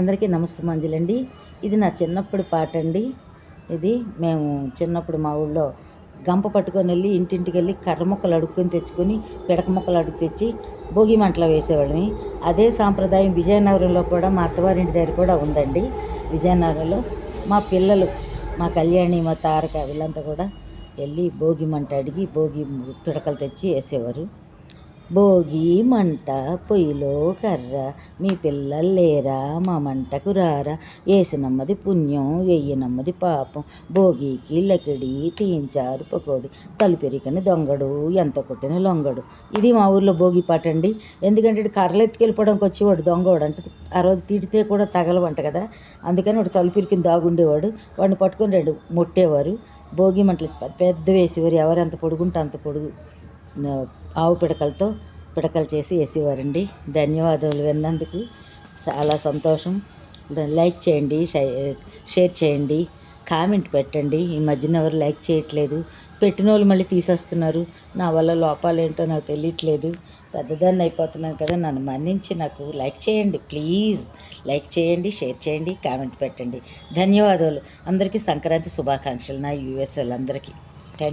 అందరికీ నమస్తమంజలండి ఇది నా చిన్నప్పుడు పాట అండి ఇది మేము చిన్నప్పుడు మా ఊళ్ళో గంప పట్టుకొని వెళ్ళి ఇంటింటికి వెళ్ళి కర్ర మొక్కలు అడుక్కొని తెచ్చుకొని పిడక మొక్కలు అడుగు తెచ్చి భోగి మంటలో వేసేవాళ్ళమి. అదే సాంప్రదాయం విజయనగరంలో కూడా మా అత్తవారింటి దగ్గర కూడా ఉందండి. విజయనగరంలో మా పిల్లలు మా కళ్యాణి మా తారక వీళ్ళంతా కూడా వెళ్ళి భోగి మంట అడిగి భోగి పిడకలు తెచ్చి వేసేవారు. భోగి మంట పొయ్యిలో కర్ర మీ పిల్లలు లేరా మా మంటకు రారా. వేసినమ్మది పుణ్యం వెయ్యినమ్మది పాపం. భోగికి లకిడి తీయించారు పకోడి. తలుపెరికని దొంగడు ఎంత కొట్టిన లొంగడు. ఇది మా ఊర్లో భోగి పాట అండి. ఎందుకంటే ఇటు కర్రలు ఎత్తుకెళ్ళిపోవడానికి వచ్చేవాడు దొంగవాడు. అంటే ఆ రోజు తిడితే కూడా తగలవంట కదా. అందుకని వాడు తలుపెరికిని దాగుండేవాడు. వాడిని పట్టుకొని రెండు ముట్టేవారు. భోగి మంటలు పెద్ద వేసేవారు. ఎవరు ఎంత పొడుగుంటే అంత పొడుగు. ఆవు పిడకలతో పిడకలు చేసి వేసేవారండి. ధన్యవాదాలు విన్నందుకు. చాలా సంతోషం. లైక్ చేయండి షేర్ చేయండి కామెంట్ పెట్టండి. ఈ మధ్యన ఎవరు లైక్ చేయట్లేదు. పెట్టిన వాళ్ళు మళ్ళీ తీసేస్తున్నారు. నా వల్ల లోపాలు ఏంటో నాకు తెలియట్లేదు. పెద్దదాన్ని అయిపోతున్నాను కదా నన్ను మన్నించి నాకు లైక్ చేయండి ప్లీజ్. లైక్ చేయండి షేర్ చేయండి కామెంట్ పెట్టండి. ధన్యవాదాలు అందరికీ సంక్రాంతి శుభాకాంక్షలు నా యూఎస్ వాళ్ళందరికీ.